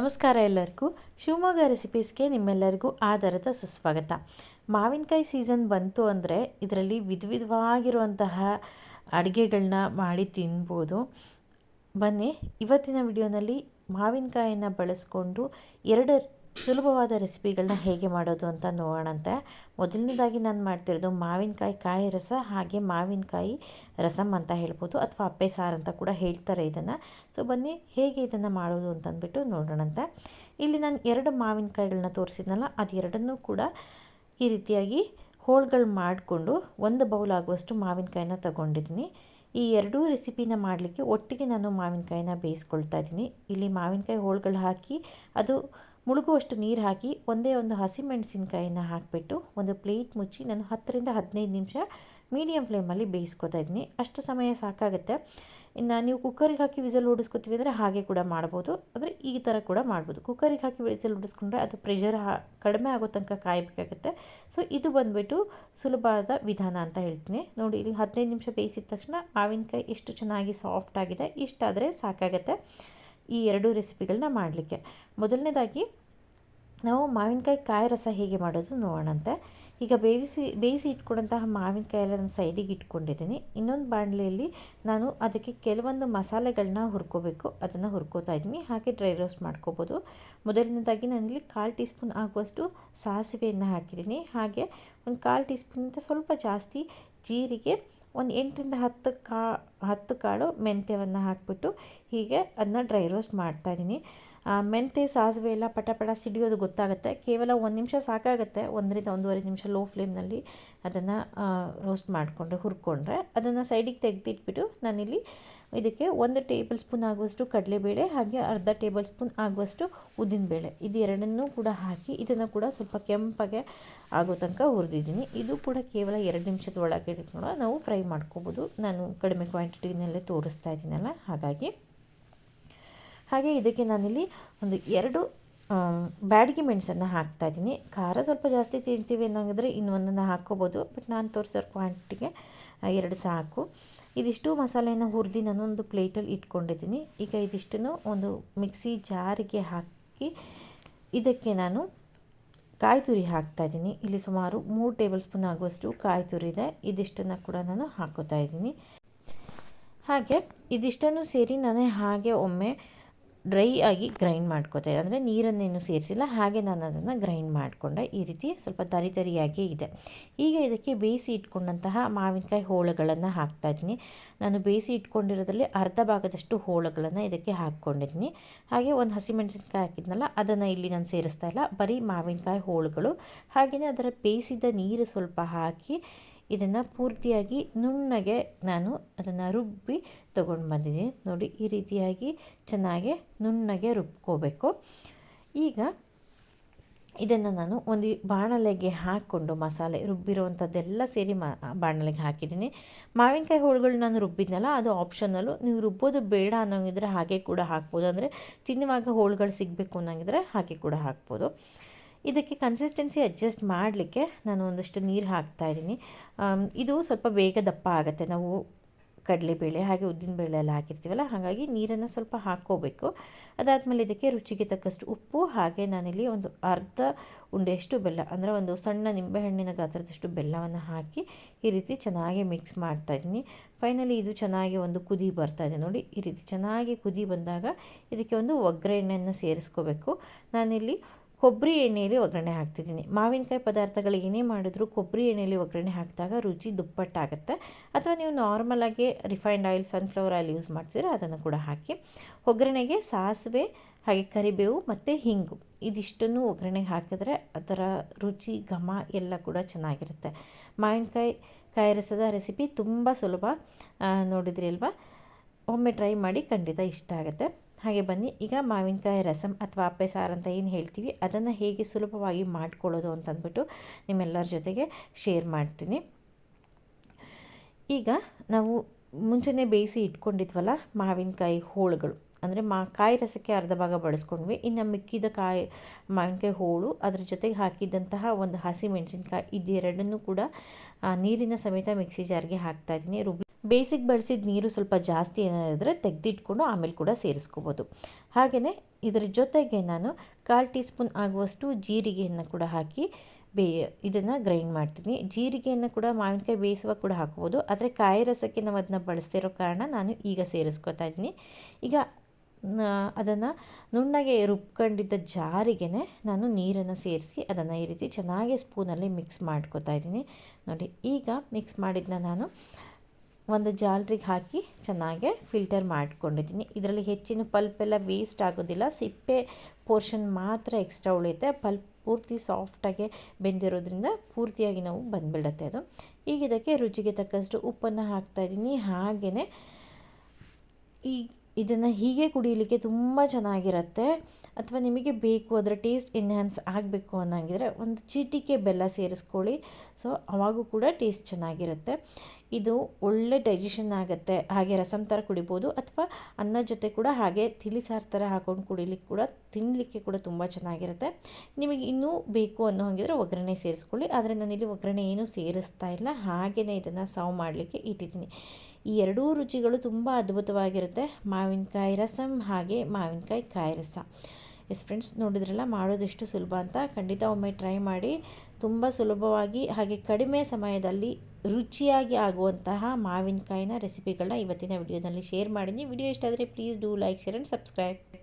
ನಮಸ್ಕಾರ ಎಲ್ಲರಿಗೂ. ಶಿವಮೊಗ್ಗ ರೆಸಿಪೀಸ್ಗೆ ನಿಮ್ಮೆಲ್ಲರಿಗೂ ಆಧಾರದ ಸುಸ್ವಾಗತ. ಮಾವಿನಕಾಯಿ ಸೀಸನ್ ಬಂತು ಅಂದರೆ ಇದರಲ್ಲಿ ವಿಧ ವಿಧವಾಗಿರುವಂತಹ ಅಡುಗೆಗಳನ್ನ ಮಾಡಿ ತಿನ್ಬೋದು. ಬನ್ನಿ, ಇವತ್ತಿನ ವಿಡಿಯೋನಲ್ಲಿ ಮಾವಿನಕಾಯಿನ ಬಳಸ್ಕೊಂಡು ಎರಡು ಸುಲಭವಾದ ರೆಸಿಪಿಗಳನ್ನ ಹೇಗೆ ಮಾಡೋದು ಅಂತ ನೋಡೋಣಂತೆ. ಮೊದಲನೇದಾಗಿ ನಾನು ಮಾಡ್ತಿರೋದು ಮಾವಿನಕಾಯಿ, ಕಾಯಿ ರಸ ಹಾಗೆ ಮಾವಿನಕಾಯಿ ರಸಮ್ ಅಂತ ಹೇಳ್ಬೋದು ಅಥವಾ ಅಪ್ಪೆ ಸಾರು ಅಂತ ಕೂಡ ಹೇಳ್ತಾರೆ ಇದನ್ನು. ಸೊ ಬನ್ನಿ ಹೇಗೆ ಇದನ್ನು ಮಾಡೋದು ಅಂತಂದ್ಬಿಟ್ಟು ನೋಡೋಣಂತೆ. ಇಲ್ಲಿ ನಾನು ಎರಡು ಮಾವಿನಕಾಯಿಗಳನ್ನ ತೋರಿಸಿದ್ನಲ್ಲ ಅದು ಎರಡನ್ನೂ ಕೂಡ ಈ ರೀತಿಯಾಗಿ ಹೋಳ್ಗಳು ಮಾಡಿಕೊಂಡು ಒಂದು ಬೌಲ್ ಆಗುವಷ್ಟು ಮಾವಿನಕಾಯಿನ ತಗೊಂಡಿದ್ದೀನಿ. ಈ ಎರಡೂ ರೆಸಿಪಿನ ಮಾಡಲಿಕ್ಕೆ ಒಟ್ಟಿಗೆ ನಾನು ಮಾವಿನಕಾಯಿನ ಬೇಯಿಸ್ಕೊಳ್ತಾ ಇದ್ದೀನಿ. ಇಲ್ಲಿ ಮಾವಿನಕಾಯಿ ಹೋಳ್ಗಳು ಹಾಕಿ ಅದು ಮುಳುಗುವಷ್ಟು ನೀರು ಹಾಕಿ ಒಂದೇ ಒಂದು ಹಸಿಮೆಣಸಿನ್ಕಾಯಿನ ಹಾಕಿಬಿಟ್ಟು ಒಂದು ಪ್ಲೇಟ್ ಮುಚ್ಚಿ ನಾನು ಹತ್ತರಿಂದ ಹದಿನೈದು ನಿಮಿಷ ಮೀಡಿಯಮ್ ಫ್ಲೇಮಲ್ಲಿ ಬೇಯಿಸ್ಕೊತಾ ಇದ್ದೀನಿ. ಅಷ್ಟು ಸಮಯ ಸಾಕಾಗುತ್ತೆ. ಇನ್ನು ನೀವು ಕುಕ್ಕರಿಗೆ ಹಾಕಿ ವಿಸಲ್ ಓಡಿಸ್ಕೊತೀವಿ ಅಂದರೆ ಹಾಗೆ ಕೂಡ ಮಾಡ್ಬೋದು. ಅಂದರೆ ಈ ಥರ ಕೂಡ ಮಾಡ್ಬೋದು. ಕುಕ್ಕರಿಗೆ ಹಾಕಿ ವಿಸಲ್ ಓಡಿಸ್ಕೊಂಡ್ರೆ ಅದು ಪ್ರೆಷರ್ ಹಾ, ಕಡಿಮೆ ಆಗೋ ತನಕ ಕಾಯಬೇಕಾಗುತ್ತೆ. ಸೊ ಇದು ಬಂದುಬಿಟ್ಟು ಸುಲಭವಾದ ವಿಧಾನ ಅಂತ ಹೇಳ್ತೀನಿ. ನೋಡಿ, ಇಲ್ಲಿ ಹದಿನೈದು ನಿಮಿಷ ಬೇಯಿಸಿದ ತಕ್ಷಣ ಮಾವಿನಕಾಯಿ ಎಷ್ಟು ಚೆನ್ನಾಗಿ ಸಾಫ್ಟ್ ಆಗಿದೆ. ಇಷ್ಟಾದರೆ ಸಾಕಾಗುತ್ತೆ. ಈ ಎರಡು ರೆಸಿಪಿಗಳನ್ನ ಮಾಡಲಿಕ್ಕೆ. ಮೊದಲನೇದಾಗಿ ನಾವು ಮಾವಿನಕಾಯಿ ಕಾಯಿ ರಸ ಹೇಗೆ ಮಾಡೋದು ನೋಡೋಣಂತೆ. ಈಗ ಬೇಯಿಸಿ ಬೇಯಿಸಿ ಇಟ್ಕೊಂಡಂತಹ ಮಾವಿನಕಾಯಿ ನಾನು ಸೈಡಿಗೆ ಇಟ್ಕೊಂಡಿದ್ದೀನಿ. ಇನ್ನೊಂದು ಬಾಣಲೆಯಲ್ಲಿ ನಾನು ಅದಕ್ಕೆ ಕೆಲವೊಂದು ಮಸಾಲೆಗಳನ್ನ ಹುರ್ಕೋಬೇಕು. ಅದನ್ನು ಹುರ್ಕೋತಾ ಇದ್ದೀನಿ. ಹಾಗೆ ಡ್ರೈ ರೋಸ್ಟ್ ಮಾಡ್ಕೋಬೋದು. ಮೊದಲನೇದಾಗಿ ನಾನಿಲ್ಲಿ ಕಾಲು ಟೀ ಸ್ಪೂನ್ ಆಗುವಷ್ಟು ಸಾಸಿವೆಯನ್ನು ಹಾಕಿದ್ದೀನಿ. ಹಾಗೆ ಒಂದು ಕಾಲು ಟೀ ಸ್ಪೂನ್ಗಿಂತ ಸ್ವಲ್ಪ ಜಾಸ್ತಿ ಜೀರಿಗೆ, ಒಂದು ಎಂಟರಿಂದ ಹತ್ತು ಕಾ ಹತ್ತು ಕಾಳು ಮೆಂತ್ಯವನ್ನು ಹಾಕಿಬಿಟ್ಟು ಹೀಗೆ ಅದನ್ನ ಡ್ರೈ ರೋಸ್ಟ್ ಮಾಡ್ತಾಯಿದ್ದೀನಿ ಮೆಂತ್ಯ ಸಾಸಿವೆ ಎಲ್ಲ ಪಟ ಪಟ ಸಿಡಿಯೋದು ಗೊತ್ತಾಗುತ್ತೆ. ಕೇವಲ ಒಂದು ನಿಮಿಷ ಸಾಕಾಗುತ್ತೆ. ಒಂದರಿಂದ ಒಂದೂವರೆ ನಿಮಿಷ ಲೋ ಫ್ಲೇಮ್ನಲ್ಲಿ ಅದನ್ನು ರೋಸ್ಟ್ ಮಾಡಿಕೊಂಡ್ರೆ, ಹುರ್ಕೊಂಡ್ರೆ ಅದನ್ನು ಸೈಡಿಗೆ ತೆಗೆದಿಟ್ಬಿಟ್ಟು ನಾನಿಲ್ಲಿ ಇದಕ್ಕೆ ಒಂದು ಟೇಬಲ್ ಸ್ಪೂನ್ ಆಗುವಷ್ಟು ಕಡಲೆಬೇಳೆ, ಹಾಗೆ ಅರ್ಧ ಟೇಬಲ್ ಸ್ಪೂನ್ ಆಗುವಷ್ಟು ಉದ್ದಿನಬೇಳೆ. ಇದು ಎರಡನ್ನೂ ಕೂಡ ಹಾಕಿ ಇದನ್ನು ಕೂಡ ಸ್ವಲ್ಪ ಕೆಂಪಗೆ ಆಗೋ ತನಕ ಹುರಿದಿದ್ದೀನಿ. ಇದು ಕೂಡ ಕೇವಲ ಎರಡು ನಿಮಿಷದ ಒಳಗೆ ನಾವು ಫ್ರೈ ಮಾಡ್ಕೋಬೋದು. ನಾನು ಕಡಿಮೆ ಕ್ವಾಂಟಿಟಿನಲ್ಲೇ ತೋರಿಸ್ತಾ ಇದ್ದೀನಲ್ಲ, ಹಾಗಾಗಿ. ಹಾಗೆ ಇದಕ್ಕೆ ನಾನಿಲ್ಲಿ ಒಂದು ಎರಡು ಬ್ಯಾಡಿಗೆ ಮೆಣಸನ್ನು ಹಾಕ್ತಾಯಿದ್ದೀನಿ ಖಾರ ಸ್ವಲ್ಪ ಜಾಸ್ತಿ ತಿಂತೀವಿ ಅನ್ನೋಂಗಿದ್ರೆ ಇನ್ನೊಂದನ್ನು ಹಾಕ್ಕೋಬೋದು, ಬಟ್ ನಾನು ತೋರಿಸೋ ಕ್ವಾಂಟಿಟಿಗೆ ಎರಡು ಸಾಕು. ಇದಿಷ್ಟು ಮಸಾಲೆಯನ್ನು ಹುರಿದು ನಾನು ಒಂದು ಪ್ಲೇಟಲ್ಲಿ ಇಟ್ಕೊಂಡಿದ್ದೀನಿ. ಈಗ ಇದಿಷ್ಟನ್ನು ಒಂದು ಮಿಕ್ಸಿ ಜಾರಿಗೆ ಹಾಕಿ ಇದಕ್ಕೆ ನಾನು ಕಾಯಿ ತುರಿ ಹಾಕ್ತಾಯಿದ್ದೀನಿ ಇಲ್ಲಿ ಸುಮಾರು ಮೂರು ಟೇಬಲ್ ಸ್ಪೂನ್ ಆಗುವಷ್ಟು ಕಾಯಿ ತುರಿ ಇದೆ. ಇದಿಷ್ಟನ್ನು ಕೂಡ ನಾನು ಹಾಕೋತಾ ಇದ್ದೀನಿ. ಹಾಗೆ ಇದಿಷ್ಟನ್ನು ಸೇರಿ ನಾನು ಹಾಗೆ ಒಮ್ಮೆ ಡ್ರೈ ಆಗಿ ಗ್ರೈಂಡ್ ಮಾಡ್ಕೋತಾ ಅಂದರೆ ನೀರನ್ನೇನು ಸೇರಿಸಿಲ್ಲ, ಹಾಗೆ ನಾನು ಅದನ್ನು ಗ್ರೈಂಡ್ ಮಾಡಿಕೊಂಡೆ. ಈ ರೀತಿ ಸ್ವಲ್ಪ ತರಿ ತರಿಯಾಗಿ ಇದೆ. ಈಗ ಇದಕ್ಕೆ ಬೇಯಿಸಿ ಇಟ್ಕೊಂಡಂತಹ ಮಾವಿನಕಾಯಿ ಹೋಳುಗಳನ್ನು ಹಾಕ್ತಾಯಿದ್ದೀನಿ ನಾನು ಬೇಯಿಸಿ ಇಟ್ಕೊಂಡಿರೋದ್ರಲ್ಲಿ ಅರ್ಧ ಭಾಗದಷ್ಟು ಹೋಳುಗಳನ್ನು ಇದಕ್ಕೆ ಹಾಕ್ಕೊಂಡಿದ್ದೀನಿ. ಹಾಗೆ ಒಂದು ಹಸಿಮೆಣಸಿನ್ಕಾಯಿ ಹಾಕಿದ್ನಲ್ಲ, ಅದನ್ನು ಇಲ್ಲಿ ನಾನು ಸೇರಿಸ್ತಾ ಇಲ್ಲ. ಬರೀ ಮಾವಿನಕಾಯಿ ಹೋಳುಗಳು. ಹಾಗೆಯೇ ಅದರ ಬೇಯಿಸಿದ ನೀರು ಸ್ವಲ್ಪ ಹಾಕಿ ಇದನ್ನು ಪೂರ್ತಿಯಾಗಿ ನುಣ್ಣಗೆ ನಾನು ಅದನ್ನು ರುಬ್ಬಿ ತೊಗೊಂಡು ಬಂದಿದ್ದೀನಿ. ನೋಡಿ, ಈ ರೀತಿಯಾಗಿ ಚೆನ್ನಾಗಿ ನುಣ್ಣಗೆ ರುಬ್ಕೋಬೇಕು. ಈಗ ಇದನ್ನು ನಾನು ಒಂದು ಬಾಣಲೆಗೆ ಹಾಕ್ಕೊಂಡು ಮಸಾಲೆ, ರುಬ್ಬಿರುವಂಥದ್ದೆಲ್ಲ ಸೇರಿ ಮಾ ಬಾಣಲೆಗೆ ಹಾಕಿದ್ದೀನಿ. ಮಾವಿನಕಾಯಿ ಹೋಳುಗಳು ನಾನು ರುಬ್ಬಿದ್ನಲ್ಲ, ಅದು ಆಪ್ಷನಲ್ಲು. ನೀವು ರುಬ್ಬೋದು, ಬೇಡ ಅನ್ನೋಂಗಿದ್ರೆ ಹಾಗೆ ಕೂಡ ಹಾಕ್ಬೋದು. ಅಂದರೆ ತಿನ್ನುವಾಗ ಹೋಳುಗಳು ಸಿಗಬೇಕು ಅನ್ನೋಂಗಿದ್ರೆ ಹಾಗೆ ಕೂಡ ಹಾಕ್ಬೋದು. ಇದಕ್ಕೆ ಕನ್ಸಿಸ್ಟೆನ್ಸಿ ಅಡ್ಜಸ್ಟ್ ಮಾಡಲಿಕ್ಕೆ ನಾನು ಒಂದಷ್ಟು ನೀರು ಹಾಕ್ತಾಯಿದ್ದೀನಿ ಇದು ಸ್ವಲ್ಪ ಬೇಗ ದಪ್ಪ ಆಗುತ್ತೆ. ನಾವು ಕಡಲೆಬೇಳೆ ಹಾಗೆ ಉದ್ದಿನಬೇಳೆ ಎಲ್ಲ ಹಾಕಿರ್ತೀವಲ್ಲ, ಹಾಗಾಗಿ ನೀರನ್ನು ಸ್ವಲ್ಪ ಹಾಕ್ಕೋಬೇಕು. ಅದಾದಮೇಲೆ ಇದಕ್ಕೆ ರುಚಿಗೆ ತಕ್ಕಷ್ಟು ಉಪ್ಪು, ಹಾಗೆ ನಾನಿಲ್ಲಿ ಒಂದು ಅರ್ಧ ಉಂಡೆಯಷ್ಟು ಬೆಲ್ಲ, ಅಂದರೆ ಒಂದು ಸಣ್ಣ ನಿಂಬೆಹಣ್ಣಿನ ಗಾತ್ರದಷ್ಟು ಬೆಲ್ಲವನ್ನು ಹಾಕಿ ಈ ರೀತಿ ಚೆನ್ನಾಗಿ ಮಿಕ್ಸ್ ಮಾಡ್ತಾಯಿದ್ದೀನಿ ಫೈನಲಿ ಇದು ಚೆನ್ನಾಗಿ ಒಂದು ಕುದಿ ಬರ್ತಾ ಇದೆ ನೋಡಿ. ಈ ರೀತಿ ಚೆನ್ನಾಗಿ ಕುದಿ ಬಂದಾಗ ಇದಕ್ಕೆ ಒಂದು ಒಗ್ಗರಣೆಯನ್ನು ಸೇರಿಸ್ಕೋಬೇಕು. ನಾನಿಲ್ಲಿ ಕೊಬ್ಬರಿ ಎಣ್ಣೆಯಲ್ಲಿ ಒಗ್ಗರಣೆ ಹಾಕ್ತಿದ್ದೀನಿ. ಮಾವಿನಕಾಯಿ ಪದಾರ್ಥಗಳು ಏನೇ ಮಾಡಿದ್ರು ಕೊಬ್ಬರಿ ಎಣ್ಣೆಯಲ್ಲಿ ಒಗ್ಗರಣೆ ಹಾಕಿದಾಗ ರುಚಿ ದುಪ್ಪಟ್ಟಾಗುತ್ತೆ. ಅಥವಾ ನೀವು ನಾರ್ಮಲಾಗಿ refined oil sunflower oil use ಮಾಡ್ತೀರ ಅದನ್ನು ಕೂಡ ಹಾಕಿ. ಒಗ್ಗರಣೆಗೆ ಸಾಸಿವೆ, ಹಾಗೆ ಕರಿಬೇವು ಮತ್ತು ಹಿಂಗು. ಇದಿಷ್ಟನ್ನು ಒಗ್ಗರಣೆಗೆ ಹಾಕಿದ್ರೆ ಅದರ ರುಚಿ, ಘಮ ಎಲ್ಲ ಕೂಡ ಚೆನ್ನಾಗಿರುತ್ತೆ. ಮಾವಿನಕಾಯಿ, ಕಾಯಿ ರಸದ ರೆಸಿಪಿ ತುಂಬ ಸುಲಭ. ನೋಡಿದ್ರಿ ಅಲ್ವಾ? ಒಮ್ಮೆ ಟ್ರೈ ಮಾಡಿ ಖಂಡಿತ ಇಷ್ಟ ಆಗುತ್ತೆ. ಹಾಗೆ ಬನ್ನಿ. ಈಗ ಮಾವಿನಕಾಯಿ ರಸಮ್ ಅಥವಾ ಅಪ್ಪೆ ಸಾರು ಅಂತ ಏನು ಹೇಳ್ತೀವಿ, ಅದನ್ನು ಹೇಗೆ ಸುಲಭವಾಗಿ ಮಾಡ್ಕೊಳ್ಳೋದು ಅಂತಂದ್ಬಿಟ್ಟು ನಿಮ್ಮೆಲ್ಲರ ಜೊತೆಗೆ ಶೇರ್ ಮಾಡ್ತೀನಿ. ಈಗ ನಾವು ಮುಂಚೆನೇ ಬೇಯಿಸಿ ಇಟ್ಕೊಂಡಿದ್ವಲ್ಲ ಮಾವಿನಕಾಯಿ ಹೋಳುಗಳು, ಅಂದರೆ ಮಾ, ಕಾಯಿ ರಸಕ್ಕೆ ಅರ್ಧ ಭಾಗ ಬಳಸ್ಕೊಂಡ್ವಿ. ಇನ್ನು ಮಿಕ್ಕಿದ ಕಾಯಿ, ಮಾವಿನಕಾಯಿ ಹೋಳು ಅದ್ರ ಜೊತೆಗೆ ಹಾಕಿದ್ದಂತಹ ಒಂದು ಹಸಿ ಮೆಣಸಿನ್ಕಾಯಿ, ಇದೆರಡನ್ನೂ ಕೂಡ ನೀರಿನ ಸಮೇತ ಮಿಕ್ಸಿ ಜಾರ್ಗೆ ಹಾಕ್ತಾಯಿದ್ದೀನಿ ರುಬ್ಬಿ ಬೇಸಿಗೆ ಬಳಸಿದ ನೀರು ಸ್ವಲ್ಪ ಜಾಸ್ತಿ ಏನಾದರೆ ತೆಗೆದಿಟ್ಕೊಂಡು ಆಮೇಲೆ ಕೂಡ ಸೇರಿಸ್ಕೋಬೋದು. ಹಾಗೆಯೇ ಇದರ ಜೊತೆಗೆ ನಾನು ಕಾಲು ಟೀ ಸ್ಪೂನ್ ಆಗುವಷ್ಟು ಜೀರಿಗೆಯನ್ನು ಕೂಡ ಹಾಕಿ ಬೇ ಇದನ್ನು ಗ್ರೈಂಡ್ ಮಾಡ್ತೀನಿ. ಜೀರಿಗೆಯನ್ನು ಕೂಡ ಮಾವಿನಕಾಯಿ ಬೇಯಿಸುವಾಗ ಕೂಡ ಹಾಕ್ಬೋದು. ಆದರೆ ಕಾಯಿ ರಸಕ್ಕೆ ನಾವು ಅದನ್ನ ಬಳಸ್ತಿರೋ ಕಾರಣ ನಾನು ಈಗ ಸೇರಿಸ್ಕೊತಾ ಇದ್ದೀನಿ. ಈಗ ಅದನ್ನು ನುಣ್ಣಗೆ ರುಬ್ಕೊಂಡಿದ್ದ ಜಾರಿಗೆ ನಾನು ನೀರನ್ನು ಸೇರಿಸಿ ಅದನ್ನು ಈ ರೀತಿ ಚೆನ್ನಾಗಿ ಸ್ಪೂನಲ್ಲಿ ಮಿಕ್ಸ್ ಮಾಡ್ಕೊತಾ ಇದ್ದೀನಿ. ನೋಡಿ, ಈಗ ಮಿಕ್ಸ್ ಮಾಡಿದ್ದನ್ನ ನಾನು ಒಂದು ಜಾಲ್ರಿಗೆ ಹಾಕಿ ಚೆನ್ನಾಗೆ ಫಿಲ್ಟರ್ ಮಾಡ್ಕೊಂಡಿದ್ದೀನಿ. ಇದರಲ್ಲಿ ಹೆಚ್ಚಿನ ಪಲ್ಪೆಲ್ಲ ವೇಸ್ಟ್ ಆಗೋದಿಲ್ಲ. ಸಿಪ್ಪೆ ಪೋರ್ಷನ್ ಮಾತ್ರ ಎಕ್ಸ್ಟ್ರಾ ಉಳಿಯುತ್ತೆ. ಪಲ್ಪ್ ಪೂರ್ತಿ ಸಾಫ್ಟಾಗಿ ಬೆಂದಿರೋದ್ರಿಂದ ಪೂರ್ತಿಯಾಗಿ ನಾವು ಬಂದುಬಿಡುತ್ತೆ ಅದು. ಈಗ ಇದಕ್ಕೆ ರುಚಿಗೆ ತಕ್ಕಷ್ಟು ಉಪ್ಪನ್ನು ಹಾಕ್ತಾಯಿದ್ದೀನಿ ಹಾಗೆಯೇ ಈ ಇದನ್ನು ಹೀಗೆ ಕುಡಿಯಲಿಕ್ಕೆ ತುಂಬ ಚೆನ್ನಾಗಿರುತ್ತೆ. ಅಥವಾ ನಿಮಗೆ ಬೇಕು, ಅದರ ಟೇಸ್ಟ್ ಎನ್ಹ್ಯಾನ್ಸ್ ಆಗಬೇಕು ಅನ್ನೋಂಗಿದ್ರೆ ಒಂದು ಚೀಟಿಕೆ ಬೆಲ್ಲ ಸೇರಿಸ್ಕೊಳ್ಳಿ. ಸೊ ಅವಾಗೂ ಕೂಡ ಟೇಸ್ಟ್ ಚೆನ್ನಾಗಿರುತ್ತೆ. ಇದು ಒಳ್ಳೆ ಡೈಜೆಷನ್ ಆಗುತ್ತೆ, ಹಾಗೆ ರಸಮ್ ಥರ ಕುಡಿಬೋದು ಅಥವಾ ಅನ್ನ ಜೊತೆ ಕೂಡ ಹಾಗೆ ತಿಳಿಸಾರು ಥರ ಹಾಕೊಂಡು ಕುಡಿಲಿಕ್ಕೆ ಕೂಡ ತಿನ್ನಲಿಕ್ಕೆ ಕೂಡ ತುಂಬ ಚೆನ್ನಾಗಿರುತ್ತೆ. ನಿಮಗೆ ಇನ್ನೂ ಬೇಕು ಅನ್ನೋ ಹಾಗಿದ್ರೆ ಒಗ್ಗರಣೆ ಸೇರಿಸ್ಕೊಳ್ಳಿ. ಆದರೆ ನಾನಿಲ್ಲಿ ಒಗ್ಗರಣೆ ಏನೂ ಸೇರಿಸ್ತಾ ಇಲ್ಲ. ಹಾಗೆಯೇ ಇದನ್ನು ಸರ್ವ್ ಮಾಡಲಿಕ್ಕೆ ಇಟ್ಟಿದ್ದೀನಿ. ಈ ಎರಡೂ ರುಚಿಗಳು ತುಂಬ ಅದ್ಭುತವಾಗಿರುತ್ತೆ. ಮಾವಿನಕಾಯಿ ರಸಮ್ ಹಾಗೆ ಮಾವಿನಕಾಯಿ ಕಾಯಿ ರಸ. ಎಸ್ ಫ್ರೆಂಡ್ಸ್ ನೋಡಿದ್ರಲ್ಲ, ಮಾಡೋದೆಷ್ಟು ಸುಲಭ ಅಂತ. ಖಂಡಿತ ಒಮ್ಮೆ ಟ್ರೈ ಮಾಡಿ, ತುಂಬ ಸುಲಭವಾಗಿ, ಹಾಗೆ ಕಡಿಮೆ ಸಮಯದಲ್ಲಿ ರುಚಿಯಾಗಿ ಆಗುವಂತಹ ಮಾವಿನಕಾಯಿನ ರೆಸಿಪಿಗಳನ್ನ ಇವತ್ತಿನ ವಿಡಿಯೋದಲ್ಲಿ ಶೇರ್ ಮಾಡಿದ್ದೀನಿ ವಿಡಿಯೋ ಇಷ್ಟ ಆದರೆ please do like share and subscribe